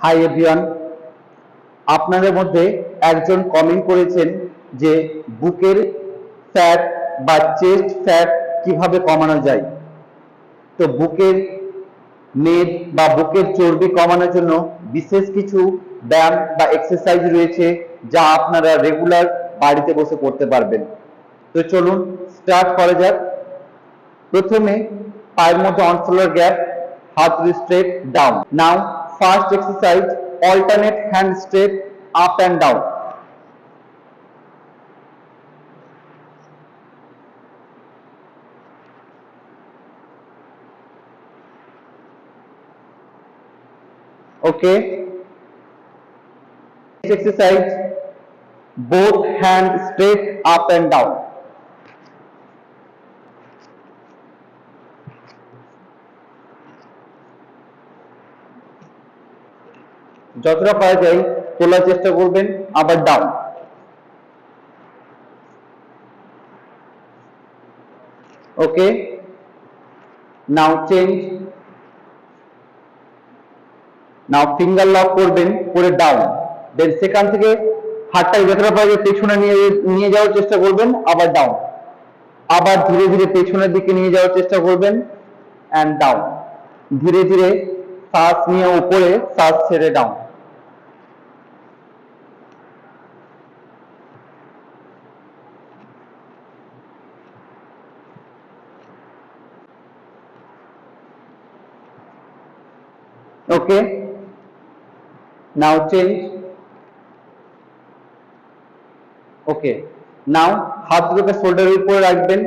Hi everyone, আপনাদের মধ্যে একজন কমেন্ট করেছেন যে বুকের ফ্যাট বা চেস্ট ফ্যাট কীভাবে কমানো যায়। তো বুকের মেদ বা বুকের চর্বি কমানোর জন্য বিশেষ কিছু ব্যায়াম বা এক্সারসাইজ রয়েছে যা আপনারা রেগুলার বাড়িতে বসে করতে পারবেন। তো চলুন স্টার্ট করা যাক। প্রথমে পায়ের মধ্যে অনফ্লোর গ্যাপ হাত straight down now First exercise, alternate hand straight up and down. Okay. Next exercise, both hands straight up and down. যতটা পারা যায় তোলার চেষ্টা করবেন, আবার down okay now change now finger lock করবেন, করে ডাউন দেন সেখান থেকে হাতটা যতটা পারা যায় পেছনে নিয়ে নিয়ে যাওয়ার চেষ্টা করবেন, আবার ডাউন আবার ধীরে ধীরে পেছনের দিকে নিয়ে যাওয়ার চেষ্টা করবেন অ্যান্ড ডাউন ধীরে ধীরে শ্বাস নিয়ে উপরে, শ্বাস ছেড়ে down okay. Now change. Okay now হাত দুটোকে শোল্ডারের উপরে রাখবেন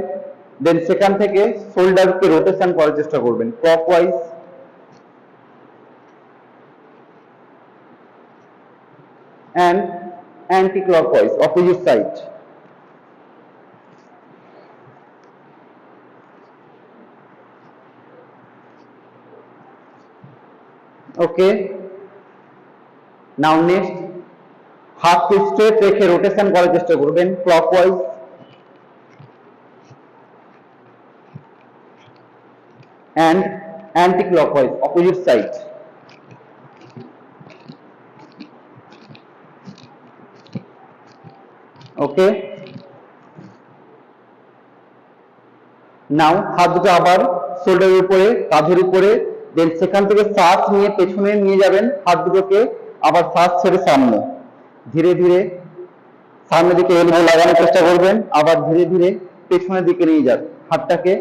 দেন সেখান থেকে শোল্ডারকে রোটেশন করার চেষ্টা করবেন clockwise and anti-clockwise, opposite side. Okay now next হাতকে স্ট্রেট রেখে রোটেশন করার চেষ্টা করবেন clockwise and anti-clockwise, opposite side. Okay now হাত দুটো আবার শোল্ডারের উপরে, কাঁধের উপরে দেন সেখান থেকে শ্বাস নিয়ে পেছনে নিয়ে যাবেন হাত দুটোকে, আবার শ্বাস ছেড়ে সামনে। ধীরে ধীরে সামনের দিকে এলবো লাগানোর চেষ্টা করবেন, আবার ধীরে ধীরে পেছনের দিকে নিয়ে যান হাতটাকে।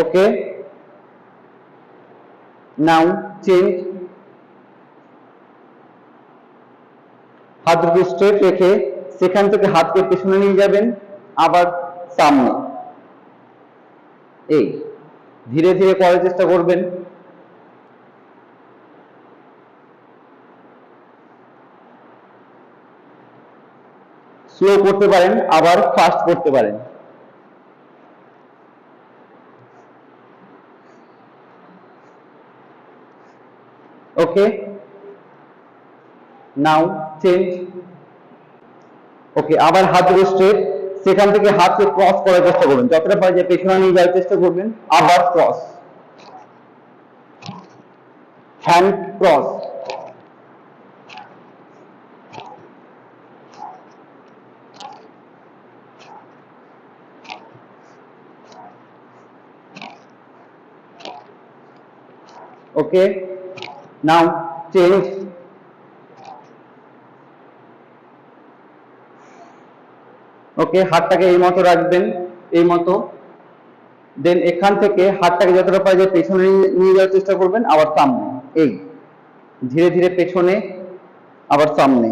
ওকে নাও চেঞ্জ হাত দুটো স্ট্রেট রেখে সেখান থেকে হাতকে পেছনে নিয়ে যাবেন, আবার সামনে। এই, ধীরে ধীরে করার চেষ্টা করবেন। স্লো করতে পারেন, আবার ফাস্ট করতে পারেন। ওকে নাও চেঞ্জ ওকে আবার হাত দুটো স্ট্রেট সেখান থেকে হাতকে ক্রস করার চেষ্টা করবেন। যতটা পারা যায় পেছনে নিয়ে যাওয়ার চেষ্টা করবেন, আবার cross hand cross okay now change okay হাতটাকে এই মতো রাখবেন, এই মতো। দেন এখান থেকে হাতটাকে যতটা পাই যায় পেছনে নিয়ে যাওয়ার চেষ্টা করবেন, আবার সামনে। এই, ধীরে ধীরে পেছনে, আবার সামনে।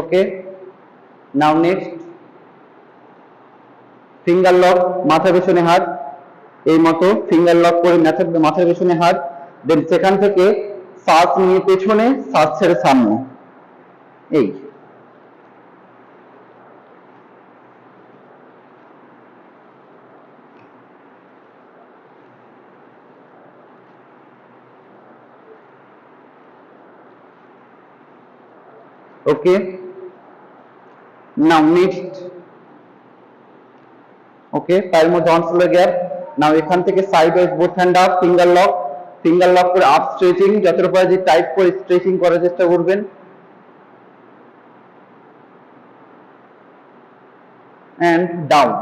Okay now next finger lock মাথা পেছনে হাত। এই মতো ফিঙ্গার লক করে মাথার পেছনে হাত। দেন সেখান থেকে শ্বাস নিয়ে পেছনে, শ্বাস ছেড়ে সামনে। এই। Okay. Now next ওকে পায়ের মধ্যে অন শোল্ডার গ্যাপ নাও এখান থেকে side wise both hand up finger lock finger lock করে আপ স্ট্রেচিং যতটা পারে যে টাইট করে স্ট্রেচিং করার চেষ্টা করবেন। And down.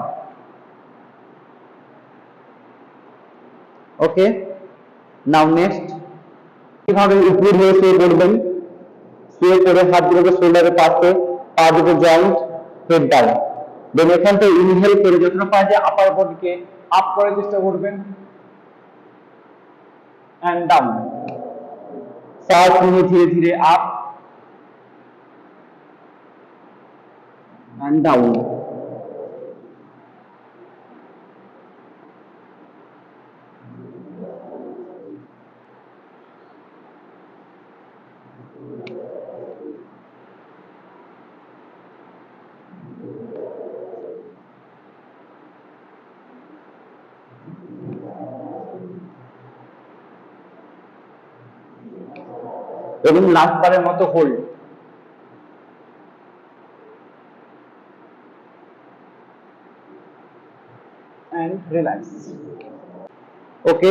Okay now next কীভাবে উপরে হয়ে শুয়ে পড়বেন? শুয়ে পড়ে হাতগুলোকে শোল্ডারের পাশে পা জয়েন্ট হেড ডাউন দেন এখান থেকে ইনহেল করে যতটা পারা যায় আপার বডিকে আপ করার চেষ্টা করবেন। এন্ড ডাউন শ্বাস নিয়ে ধীরে ধীরে আপ অ্যান্ড ডাউন এবং লাস্ট বারের মতো হোল্ড relax. ওকে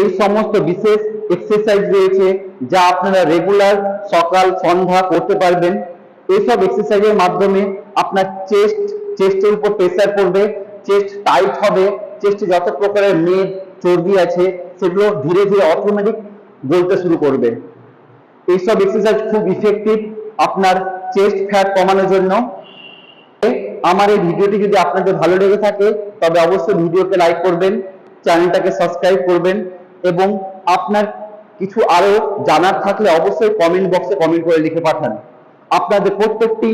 এই সমস্ত বিশেষ এক্সারসাইজ রয়েছে যা আপনারা রেগুলার সকাল, সন্ধ্যা করতে পারবেন। এইসব এক্সারসাইজের মাধ্যমে আপনার চেস্ট চেস্টের উপর প্রেসার পড়বে চেস্ট টাইট হবে চেস্টে যত প্রকারের মেদ, চর্বি আছে, সেগুলো ধীরে ধীরে অটোমেটিক গলতে শুরু করবে। এইসব এক্সারসাইজ খুব ইফেক্টিভ আপনার চেস্ট ফ্যাট কমানোর জন্য। আমার এই ভিডিওটি যদি আপনাদের ভালো লেগে থাকে, তবে অবশ্যই ভিডিওকে লাইক করবেন চ্যানেলটাকে সাবস্ক্রাইব করবেন এবং আপনার কিছু আরও জানার থাকলে অবশ্যই কমেন্ট বক্সে কমেন্ট করে লিখে পাঠান। আপনাদের প্রত্যেকটি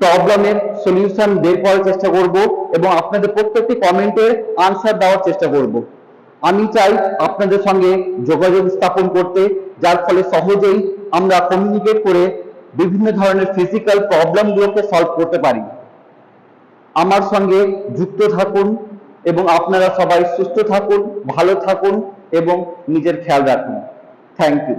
প্রবলেমের সলিউশন বের করার চেষ্টা করব এবং আপনাদের প্রত্যেকটি কমেন্টের আনসার দেওয়ার চেষ্টা করব। আমি চাই আপনাদের সঙ্গে যোগাযোগ স্থাপন করতে যার ফলে সহজেই আমরা কমিউনিকেট করে বিভিন্ন ধরনের ফিজিক্যাল প্রবলেমগুলোকে সলভ করতে পারি। আমার সঙ্গে যুক্ত থাকুন এবং আপনারা সবাই সুস্থ থাকুন, ভালো থাকুন এবং নিজের খেয়াল রাখুন। Thank you